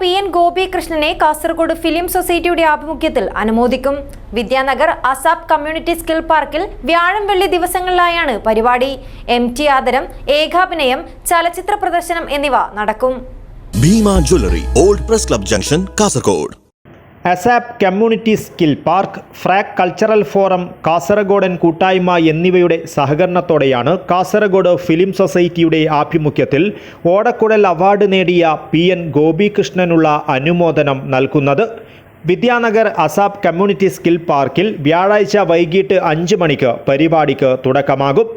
P N ഗോപികൃഷ്ണനെ Kasaragod film സൊസൈറ്റിയുടെ ആഭിമുഖ്യത്തിൽ അനുമോദിക്കും. വിദ്യാനഗർ അസാബ് കമ്മ്യൂണിറ്റി സ്കിൽ പാർക്കിൽ വ്യാഴം വെള്ളി ദിവസങ്ങളിലായാണ് പരിപാടി. എം ടി ആദരം ഏകാഭിനയം ചലച്ചിത്ര പ്രദർശനം എന്നിവ നടക്കും. Bhima jewellery old press club junction Kasaragod. ASAP community skill park FRAK cultural forum കാസർഗോഡൻ കൂട്ടായ്മ എന്നിവയുടെ സഹകരണത്തോടെയാണ് കാസർഗോഡ് ഫിലിം സൊസൈറ്റിയുടെ ആഭിമുഖ്യത്തിൽ ഓടക്കുഴൽ അവാർഡ് നേടിയ പി എൻ ഗോപികൃഷ്ണനുള്ള അനുമോദനം നൽകുന്നത്. വിദ്യാനഗർ അസാബ് കമ്മ്യൂണിറ്റി സ്കിൽ പാർക്കിൽ വ്യാഴാഴ്ച വൈകിട്ട് അഞ്ച് മണിക്ക് പരിപാടിക്ക് തുടക്കമാകും.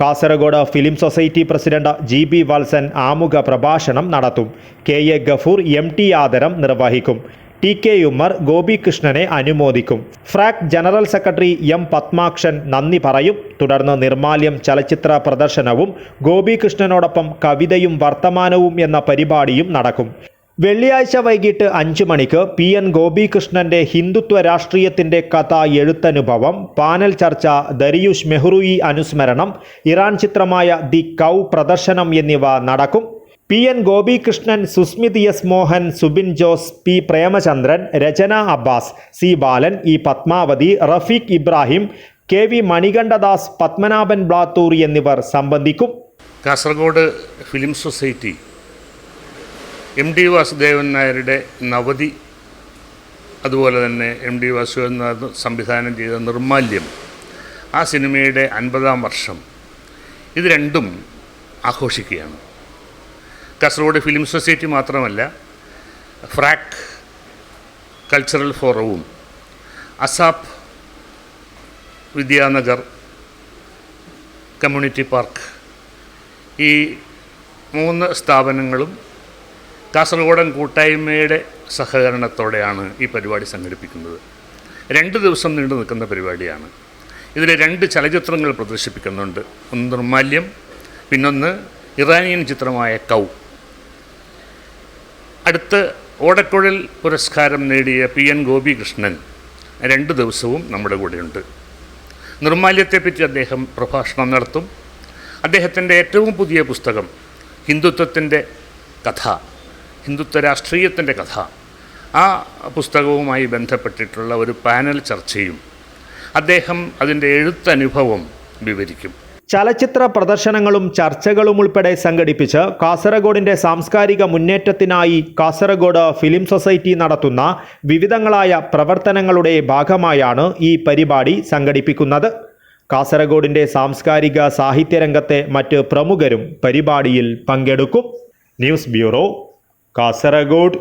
Kasaragod film society president G B Valsan ആമുഖ പ്രഭാഷണം നടത്തും. K A Gafoor M T ആദരം നിർവഹിക്കും. ടി കെ ഉമ്മർ ഗോപികൃഷ്ണനെ അനുമോദിക്കും. FRAK general secretary M Padmakshan നന്ദി പറയും. തുടർന്ന് നിർമാല്യം ചലച്ചിത്ര പ്രദർശനവും ഗോപികൃഷ്ണനോടൊപ്പം കവിതയും വർത്തമാനവും എന്ന പരിപാടിയും നടക്കും. വെള്ളിയാഴ്ച വൈകിട്ട് അഞ്ച് മണിക്ക് പി എൻ ഗോപികൃഷ്ണന്റെ ഹിന്ദുത്വ രാഷ്ട്രീയത്തിന്റെ കഥ എഴുത്തനുഭവം പാനൽ ചർച്ച ദരിയുഷ് മെഹ്റുയി അനുസ്മരണം ഇറാൻ ചിത്രമായ ദി കൗ പ്രദർശനം എന്നിവ നടക്കും. P N Gopikrishnan Susmith S Mohan Subin Jose P Premachandran Rachana Abbas C Balan E Padmavathi Rafeeq Ibrahim K V Manikandadas Padmanabhan Blathur എന്നിവർ സംബന്ധിക്കും. Kasaragod film society M D Vasudevan നായരുടെ നവതി അതുപോലെ തന്നെ M D Vasudevan സംവിധാനം ചെയ്ത നിർമാല്യം ആ സിനിമയുടെ അൻപതാം വർഷം ഇത് രണ്ടും ആഘോഷിക്കുകയാണ്. കാസർഗോഡ് ഫിലിം സൊസൈറ്റി മാത്രമല്ല ഫ്രാക്ക് കൾച്ചറൽ ഫോറവും അസാപ് വിദ്യാനഗർ കമ്മ്യൂണിറ്റി പാർക്ക് ഈ മൂന്ന് സ്ഥാപനങ്ങളും കാസർഗോഡൻ കൂട്ടായ്മയുടെ സഹകരണത്തോടെയാണ് ഈ പരിപാടി സംഘടിപ്പിക്കുന്നത്. രണ്ട് ദിവസം നീണ്ടു നിൽക്കുന്ന പരിപാടിയാണ്. ഇതിൽ രണ്ട് ചലച്ചിത്രങ്ങൾ പ്രദർശിപ്പിക്കുന്നുണ്ട്. ഒന്ന് നിർമാല്യം പിന്നൊന്ന് ഇറാനിയൻ ചിത്രമായ കൗ. അടുത്ത് ഓടക്കുഴൽ പുരസ്കാരം നേടിയ പി എൻ ഗോപികൃഷ്ണൻ രണ്ട് ദിവസവും നമ്മുടെ കൂടെയുണ്ട്. നിർമാല്യത്തെപ്പറ്റി അദ്ദേഹം പ്രഭാഷണം നടത്തും. അദ്ദേഹത്തിന്റെ ഏറ്റവും പുതിയ പുസ്തകം ഹിന്ദുത്വത്തിന്റെ കഥ ഹിന്ദുത്വ രാഷ്ട്രീയത്തിന്റെ കഥ. ആ പുസ്തകവുമായി ബന്ധപ്പെട്ടിട്ടുള്ള ഒരു പാനൽ ചർച്ചയും അദ്ദേഹം അതിന്റെ എഴുത്തനുഭവം വിവരിക്കും. ചലച്ചിത്ര പ്രദർശനങ്ങളും ചർച്ചകളും ഉൾപ്പെടെ സംഘടിപ്പിച്ച് കാസർഗോഡിന്റെ സാംസ്കാരിക മുന്നേറ്റത്തിനായി കാസർഗോഡ് ഫിലിം സൊസൈറ്റി നടത്തുന്ന വിവിധങ്ങളായ പ്രവർത്തനങ്ങളുടെ ഭാഗമായാണ് ഈ പരിപാടി സംഘടിപ്പിക്കുന്നത്. കാസർഗോഡിന്റെ സാംസ്കാരിക സാഹിത്യരംഗത്തെ മറ്റ് പ്രമുഖരും പരിപാടിയിൽ പങ്കെടുക്കും. News bureau Kasaragod.